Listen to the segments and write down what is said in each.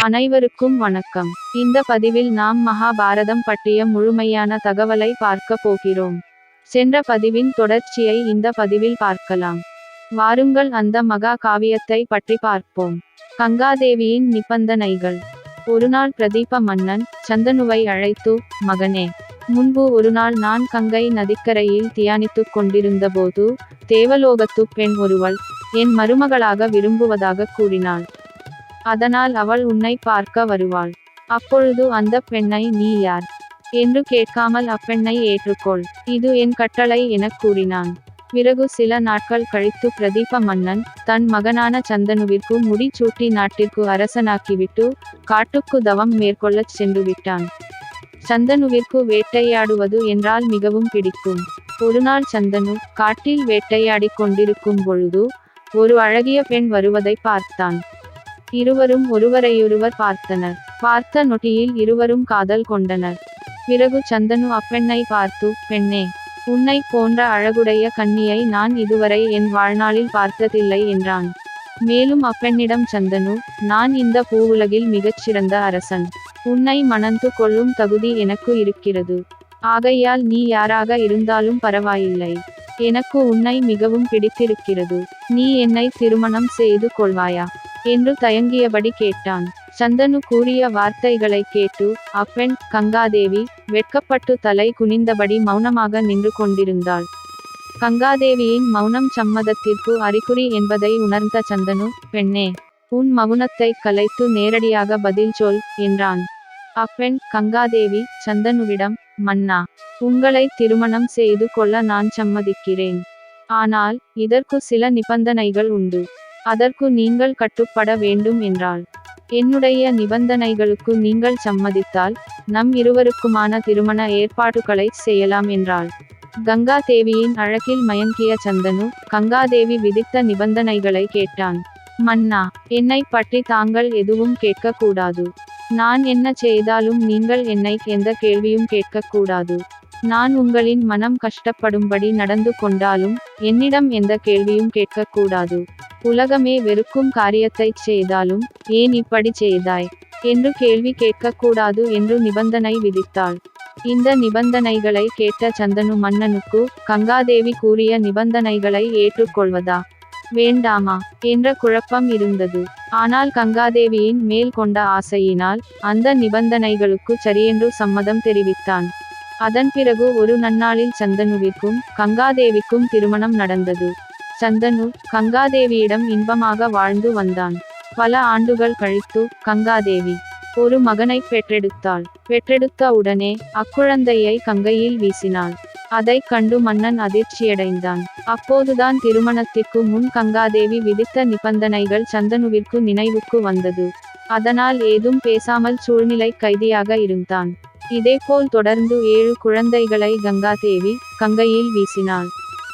அனைவருக்கும் வணக்கம். இந்த பதிவில் நாம் மகாபாரதம் பற்றிய முழுமையான தகவலை பார்க்க போகிறோம். சென்ற பதிவின் தொடர்ச்சியை இந்த பதிவில் பார்க்கலாம். வாருங்கள் அந்த மகா காவியத்தை பற்றி பார்ப்போம். கங்காதேவியின் நிபந்தனைகள். ஒருநாள் பிரதீப மன்னன் சந்தனுவை அழைத்து மகனே முன்பு ஒருநாள் நான் கங்கை நதிக்கரையில் தியானித்துக் கொண்டிருந்தபோது தேவலோகத்து பெண் ஒருவள் என் மருமகளாக விரும்புவதாக கூறினாள். அதனால் அவள் உன்னை பார்க்க வருவாள். அப்பொழுது அந்த பெண்ணை நீ யார்? என்று கேட்காமல் அப்பெண்ணை ஏற்றுக்கொள். இது என் கட்டளை எனக் கூறினான். பிறகு சில நாட்கள் கழித்து பிரதீப மன்னன் தன் மகனான சந்தனுவிற்கு முடிசூட்டி நாட்டிற்கு அரசனாக்கிவிட்டு காட்டுக்கு தவம் மேற்கொள்ளச் சென்று விட்டான். சந்தனுவிற்கு வேட்டையாடுவது என்றால் மிகவும் பிடிக்கும். ஒருநாள் சந்தனு காட்டில் வேட்டையாடிக் கொண்டிருக்கும் பொழுது ஒரு அழகிய பெண் வருவதை பார்த்தான். இருவரும் ஒருவரையொருவர் பார்த்தனர். பார்த்த நொட்டியில் இருவரும் காதல் கொண்டனர். பிறகு சந்தனு அப்பெண்ணை பார்த்து பெண்ணே உன்னை போன்ற அழகுடைய கண்ணியை நான் இதுவரை என் வாழ்நாளில் பார்த்ததில்லை என்றான். மேலும் அப்பெண்ணிடம் சந்தனு நான் இந்த பூவுலகில் மிகச்சிறந்த அரசன். உன்னை மணந்து கொள்ளும் தகுதி எனக்கு இருக்கிறது. ஆகையால் நீ யாராக இருந்தாலும் பரவாயில்லை. எனக்கு உன்னை மிகவும் பிடித்திருக்கிறது. நீ என்னை திருமணம் செய்து கொள்வாயா? என்று தயங்கியபடி கேட்டான். சந்தனு கூறிய வார்த்தைகளை கேட்டு அப்பெண் கங்காதேவி வெட்கப்பட்டு தலை குனிந்தபடி மௌனமாக நின்று கொண்டிருந்தாள். கங்காதேவியின் மௌனம் சம்மதத்திற்கு அறிகுறி என்பதை உணர்ந்த சந்தனு பெண்ணே உன் மௌனத்தை கலைத்து நேரடியாக பதில் சொல் என்றான். அப்பெண் கங்காதேவி சந்தனுவிடம் மன்னா உங்களை திருமணம் செய்து கொள்ள நான் சம்மதிக்கிறேன். ஆனால் இதற்கு சில நிபந்தனைகள் உண்டு. அதற்கு நீங்கள் கட்டுப்பட வேண்டும் என்றால் என்னுடைய நிபந்தனைகளுக்கு நீங்கள் சம்மதித்தால் நம் இருவருக்குமான திருமண ஏற்பாடுகளை செய்யலாம் என்றாள். கங்கா தேவியின் அழகில் மயங்கிய சந்தனு கங்காதேவி விதித்த நிபந்தனைகளை கேட்டான். மன்னா என்னை பற்றி தாங்கள் எதுவும் கேட்கக்கூடாது. நான் என்ன செய்தாலும் நீங்கள் என்னை எந்த கேள்வியும் கேட்கக்கூடாது. நான் உங்களின் மனம் கஷ்டப்படும்படி நடந்து கொண்டாலும் என்னிடம் எந்த கேள்வியும் கேட்கக்கூடாது. உலகமே வெறுக்கும் காரியத்தைச் செய்தாலும் ஏன் இப்படி செய்தாய்? என்று கேள்வி கேட்கக்கூடாது என்று நிபந்தனை விதித்தாள். இந்த நிபந்தனைகளை கேட்ட சந்தனு மன்னனுக்கு கங்காதேவி கூறிய நிபந்தனைகளை ஏற்றுக்கொள்வதா? வேண்டாமா? என்ற குழப்பம் இருந்தது. ஆனால் கங்காதேவியின் மேல் கொண்ட ஆசையினால் அந்த நிபந்தனைகளுக்கு சரியென்று சம்மதம் தெரிவித்தான். அதன் பிறகு ஒரு நன்னாளில் சந்தனுவிற்கும் கங்காதேவிக்கும் திருமணம் நடந்தது. சந்தனு கங்காதேவியிடம் இன்பமாக வாழ்ந்து வந்தான். பல ஆண்டுகள் கழித்து கங்காதேவி ஒரு மகனை பெற்றெடுத்தாள். பெற்றெடுத்த உடனே அக்குழந்தையை கங்கையில் வீசினாள். அதைக் கண்டு மன்னன் அதிர்ச்சியடைந்தான். அப்போதுதான் திருமணத்திற்கு முன் கங்காதேவி விதித்த நிபந்தனைகள் சந்தனுவிற்கு நினைவுக்கு வந்தது. அதனால் ஏதும் பேசாமல் சூழ்நிலை கைதியாக இருந்தான். இதேபோல் தொடர்ந்து ஏழு குழந்தைகளை கங்காதேவி கங்கையில் வீசினாள்.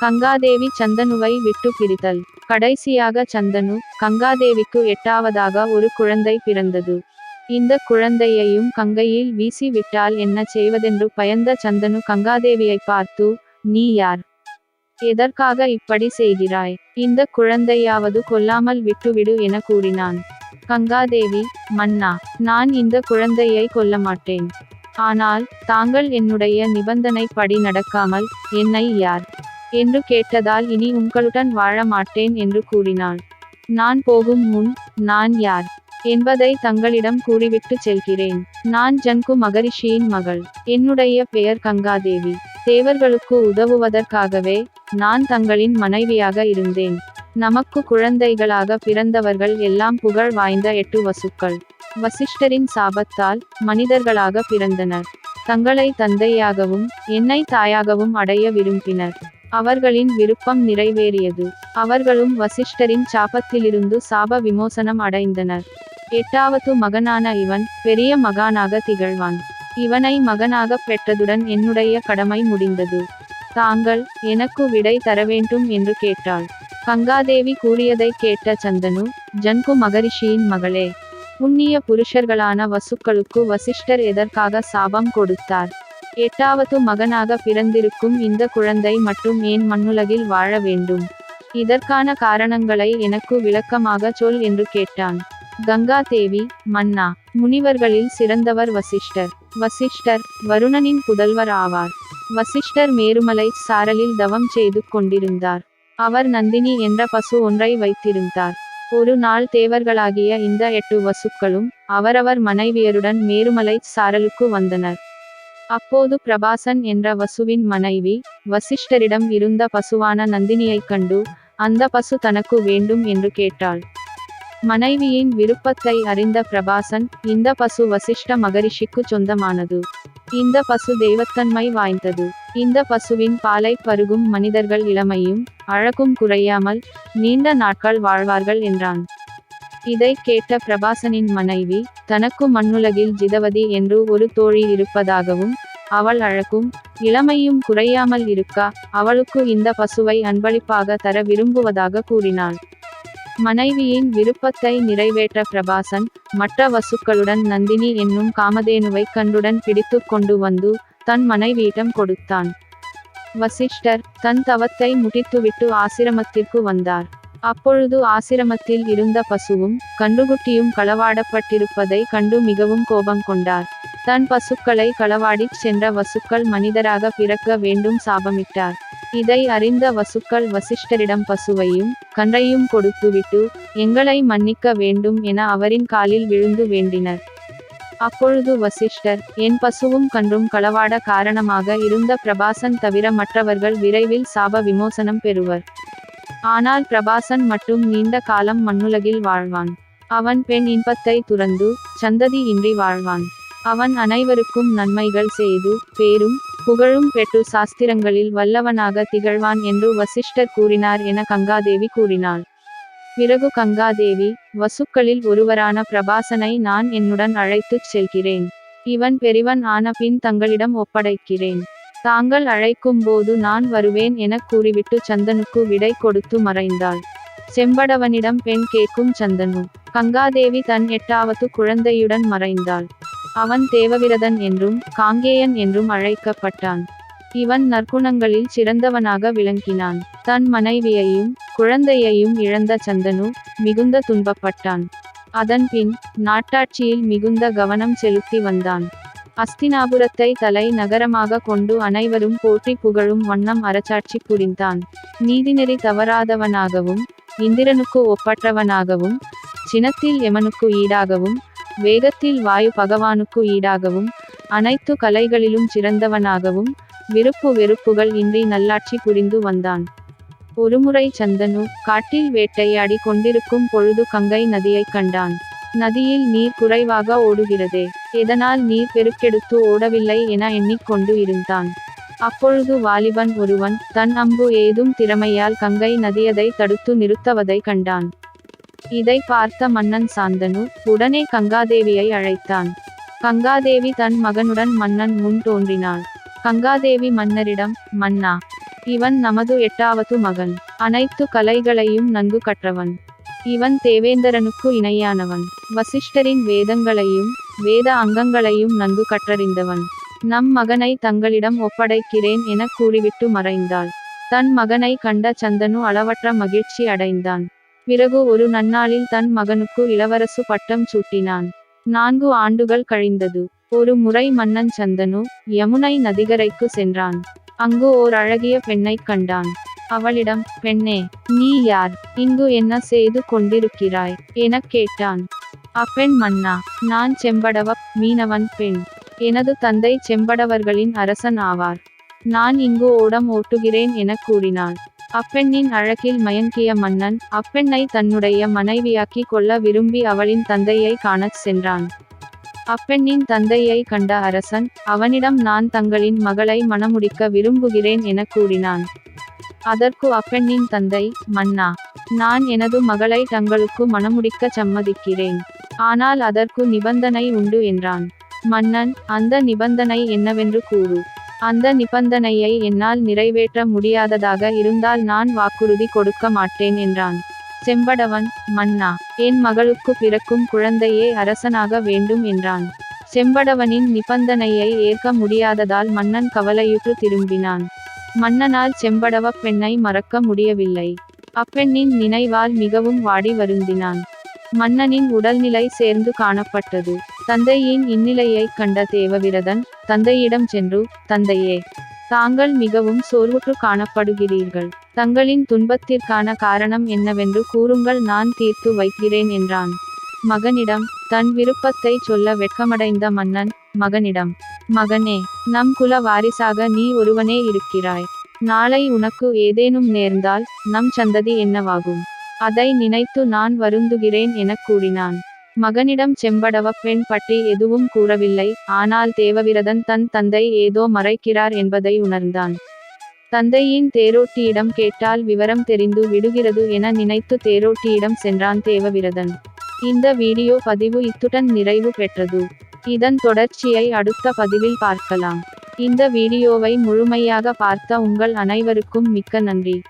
கங்காதேவி சந்தனுவை விட்டு பிரித்தல். கடைசியாக சந்தனு கங்காதேவிக்கு எட்டாவதாக ஒரு குழந்தை பிறந்தது. இந்த குழந்தையையும் கங்கையில் வீசி விட்டால் என்ன செய்வதென்று பயந்த சந்தனு கங்காதேவியை பார்த்து நீ யார்? எதற்காக இப்படி செய்கிறாய்? இந்த குழந்தையாவது கொல்லாமல் விட்டுவிடு என கூறினான். கங்காதேவி மன்னா நான் இந்த குழந்தையை கொல்ல மாட்டேன் ஆனால் தாங்கள் என்னுடைய நிபந்தனை படி நடக்காமல் என்னை யார்? என்று கேட்டதால் இனி உங்களுடன் வாழ மாட்டேன் என்று கூறினாள். நான் போகும் முன் நான் யார்? என்பதை தங்களிடம் கூறிவிட்டு செல்கிறேன். நான் ஜன்கு மகரிஷியின் மகள். என்னுடைய பெயர் கங்காதேவி. தேவர்களுக்கு உதவுவதற்காகவே நான் தங்களின் மனைவியாக இருந்தேன். நமக்கு குழந்தைகளாக பிறந்தவர்கள் எல்லாம் புகழ் வாய்ந்த எட்டு வசுக்கள். வசிஷ்டரின் சாபத்தால் மனிதர்களாக பிறந்தனர். தங்களை தந்தையாகவும் என்னை தாயாகவும் அடைய விரும்பினர். அவர்களின் விருப்பம் நிறைவேறியது. அவர்களும் வசிஷ்டரின் சாபத்திலிருந்து சாப விமோசனம் அடைந்தனர். எட்டாவது மகனான இவன் பெரிய மகானாக திகழ்வான். இவனை மகனாக பெற்றதுடன் என்னுடைய கடமை முடிந்தது. தாங்கள் எனக்கு விடை தர வேண்டும் என்று கேட்டாள். கங்காதேவி கூறியதை கேட்ட சந்தனு ஜன்கு மகரிஷியின் மகளே புண்ணிய புருஷர்களான வசுக்களுக்கு வசிஷ்டர் எதற்காக சாபம் கொடுத்தார்? எட்டாவது மகனாக பிறந்திருக்கும் இந்த குழந்தை மட்டும் ஏன் மண்ணுலகில் வாழ வேண்டும்? இதற்கான காரணங்களை எனக்கு விளக்கமாக சொல் என்று கேட்டான். கங்கா தேவி மன்னா முனிவர்களில் சிறந்தவர் வசிஷ்டர். வசிஷ்டர் வருணனின் புதல்வர் ஆவார். வசிஷ்டர் மேருமலை சாரலில் தவம் செய்து கொண்டிருந்தார். அவர் நந்தினி என்ற பசு ஒன்றை வைத்திருந்தார். ஒரு நாள் தேவர்களாகிய இந்த எட்டு வசுக்களும் அவரவர் மனைவியருடன் மேருமலை சாரலுக்கு வந்தனர். அப்போது பிரபாசன் என்ற வசுவின் மனைவி வசிஷ்டரிடம் இருந்த பசுவான நந்தினியைக் கண்டு அந்த பசு தனக்கு வேண்டும் என்று கேட்டாள். மனைவியின் விருப்பத்தை அறிந்த பிரபாசன் இந்த பசு வசிஷ்ட மகரிஷிக்கு சொந்தமானது. இந்த பசு தெய்வத்தன்மை வாய்ந்தது. இந்த பசுவின் பாலை பருகும் மனிதர்கள் இளமையும் அழகும் குறையாமல் நீண்ட நாட்கள் வாழ்வார்கள் என்றான். இதை கேட்ட பிரபாசனின் மனைவி தனக்கு மண்ணுலகில் ஜிதவதி என்று ஒரு தோழி இருப்பதாகவும் அவள் அழகும் இளமையும் குறையாமல் இருக்க அவளுக்கு இந்த பசுவை அன்பளிப்பாக தர விரும்புவதாக கூறினாள். மனைவியின் விருப்பத்தை நிறைவேற்ற பிரபாசன் மற்ற வசுக்களுடன் நந்தினி என்னும் காமதேனுவை கண்டுடன் பிடித்து கொண்டு வந்து தன் மனைவியிடம் கொடுத்தான். வசிஷ்டர் தன் தவத்தை முடித்துவிட்டு ஆசிரமத்திற்கு வந்தார். அப்பொழுது ஆசிரமத்தில் இருந்த பசுவும் கண்டுகுட்டியும் களவாடப்பட்டிருப்பதை கண்டு மிகவும் கோபம் கொண்டார். தன் பசுக்களை களவாடிச் சென்ற வசுக்கள் மனிதராக பிறக்க வேண்டும் சாபமிட்டார். இதை அறிந்த வசுக்கள் வசிஷ்டரிடம் பசுவையும் கன்றையும் கொடுத்துவிட்டு எங்களை மன்னிக்க வேண்டும் என அவரின் காலில் விழுந்து வேண்டினர். அப்பொழுது வசிஷ்டர் என் பசுவும் கன்றும் களவாட காரணமாக இருந்த பிரபாசன் தவிர மற்றவர்கள் விரைவில் சாப விமோசனம் பெறுவர். ஆனால் பிரபாசன் மட்டும் நீண்ட காலம் மண்ணுலகில் வாழ்வான். அவன் பெண் இன்பத்தை துறந்து சந்ததி இன்றி வாழ்வான். அவன் அனைவருக்கும் நன்மைகள் செய்து பேரும் புகழும் பெற்று சாஸ்திரங்களில் வல்லவனாக திகழ்வான் என்று வசிஷ்டர் கூறினார் என கங்காதேவி கூறினாள். பிறகு கங்காதேவி வசுக்களில் ஒருவரான பிரபாசனை நான் என்னுடன் அழைத்துச் செல்கிறேன். இவன் பெரிவன் ஆன பின் தங்களிடம் ஒப்படைக்கிறேன். தாங்கள் அழைக்கும் போது நான் வருவேன் எனக் கூறிவிட்டு சந்தனுக்கு விடை கொடுத்து மறைந்தாள். செம்படவனிடம் பெண் கேட்கும் சந்தனு. கங்காதேவி தன் எட்டாவது குழந்தையுடன் மறைந்தாள். அவன் தேவவிரதன் என்றும் காங்கேயன் என்றும் அழைக்கப்பட்டான். இவன் நற்குணங்களில் சிறந்தவனாக விளங்கினான். தன் மனைவியையும் குழந்தையையும் இழந்த சந்தனு மிகுந்த துன்பப்பட்டான். அதன்பின் நாட்டாட்சியில் மிகுந்த கவனம் செலுத்தி வந்தான். அஸ்தினாபுரத்தை தலை நகரமாக கொண்டு அனைவரும் போற்றி புகழும் வண்ணம் அரசாட்சி புரிந்தான். நீதிநெறி தவறாதவனாகவும் இந்திரனுக்கு ஒப்பற்றவனாகவும் சினத்தில் எமனுக்கு ஈடாகவும் வேகத்தில் வாயு பகவானுக்கு ஈடாகவும் அனைத்து கலைகளிலும் சிறந்தவனாகவும் விருப்பு வெறுப்புகள் இன்றி நல்லாட்சி புரிந்து வந்தான். ஒருமுறை சந்தனு காட்டில் வேட்டையாடி கொண்டிருக்கும் பொழுது கங்கை நதியைக் கண்டான். நதியில் நீர் குறைவாக ஓடுகிறதே எதனால் நீர் பெருக்கெடுத்து ஓடவில்லை என எண்ணிக்கொண்டு இருந்தான். அப்பொழுது வாலிபன் ஒருவன் தன் அம்பு ஏதும் திறமையால் கங்கை நதியதை தடுத்து நிறுத்தவதை கண்டான். இதை பார்த்த மன்னன் சாந்தனு உடனே கங்காதேவியை அழைத்தான். கங்காதேவி தன் மகனுடன் மன்னன் முன் தோன்றினாள். கங்காதேவி மன்னரிடம் மன்னா இவன் நமது எட்டாவது மகன். அனைத்து கலைகளையும் நன்கு கற்றவன். இவன் தேவேந்தரனுக்கு இணையானவன். வசிஷ்டரின் வேதங்களையும் வேத அங்கங்களையும் நன்கு கற்றறிந்தவன். நம் மகனை தங்களிடம் ஒப்படைக்கிறேன் என கூறிவிட்டு மறைந்தாள். தன் மகனை கண்ட சந்தனு அளவற்ற மகிழ்ச்சி அடைந்தான். பிறகு ஒரு நன்னாளில் தன் மகனுக்கு இளவரசு பட்டம் சூட்டினான். நான்கு ஆண்டுகள் கழிந்தது. ஒரு முறை மன்னன் சந்தனு யமுனை நதிகரைக்கு சென்றான். அங்கு ஓர் அழகிய பெண்ணைக் கண்டான். அவளிடம் பெண்ணே நீ யார்? இங்கு என்ன செய்து கொண்டிருக்கிறாய்? எனக் கேட்டான். அப்பெண் மன்னா நான் செம்படவ மீனவன் பெண். எனது தந்தை செம்படவர்களின் அரசன் ஆவார். நான் இங்கு ஓடம் ஓட்டுகிறேன் எனக் கூறினாள் அப்பெண்ணின் அழகில் மயங்கிய மன்னன் அப்பெண்ணை தன்னுடைய மனைவியாக்கி கொள்ள விரும்பி அவளின் தந்தையை காணச் சென்றான். அப்பெண்ணின் தந்தையை கண்ட அரசன் அவனிடம் நான் தங்களின் மகளை மணமுடிக்க விரும்புகிறேன் என கூறினான். அதற்கு அப்பெண்ணின் தந்தை மன்னா நான் எனது மகளை தங்களுக்கு மணமுடிக்க சம்மதிக்கிறேன். ஆனால் அதற்கு நிபந்தனை உண்டு என்றான். மன்னன் அந்த நிபந்தனை என்னவென்று கூறு. அந்த நிபந்தனையை என்னால் நிறைவேற்ற முடியாததாக இருந்தால் நான் வாக்குறுதி கொடுக்க மாட்டேன் என்றான். செம்படவன் மன்னா என் மகளுக்கு பிறக்கும் குழந்தையே அரசனாக வேண்டும் என்றான். செம்படவனின் நிபந்தனையை ஏற்க முடியாததால் மன்னன் கவலையுற்று திரும்பினான். மன்னனால் செம்படவப் பெண்ணை மறக்க முடியவில்லை. அப்பெண்ணின் நினைவால் மிகவும் வாடி வருந்தினான். மன்னனின் உடல்நிலை சேர்ந்து காணப்பட்டது. தந்தையின் இந்நிலையைக் கண்ட தேவவிரதன் தந்தையிடம் சென்று தந்தையே தாங்கள் மிகவும் சோர்வுற்று காணப்படுகிறீர்கள். தங்களின் துன்பத்திற்கான காரணம் என்னவென்று கூறுங்கள் நான் தீர்த்து வைக்கிறேன் என்றான். மகனிடம் தன் விருப்பத்தை சொல்ல வெட்கமடைந்த மன்னன் மகனிடம் மகனே நம் குல வாரிசாக நீ ஒருவனே இருக்கிறாய். நாளை உனக்கு ஏதேனும் நேர்ந்தால் நம் சந்ததி என்னவாகும்? அதை நினைத்து நான் வருந்துகிறேன் எனக் கூறினான். மகனிடம் செம்படவ பெண் பற்றி எதுவும் கூறவில்லை. ஆனால் தேவவிரதன் தன் தந்தை ஏதோ மறைக்கிறார் என்பதை உணர்ந்தான். தந்தையின் தேரோட்டியிடம் கேட்டால் விவரம் தெரிந்து விடுகிறது என நினைத்து தேரோட்டியிடம் சென்றான் தேவவிரதன். இந்த வீடியோ பதிவு இத்துடன் நிறைவு பெற்றது. இதன் தொடர்ச்சியை அடுத்த பதிவில் பார்க்கலாம். இந்த வீடியோவை முழுமையாக பார்த்த உங்கள் அனைவருக்கும் மிக்க நன்றி.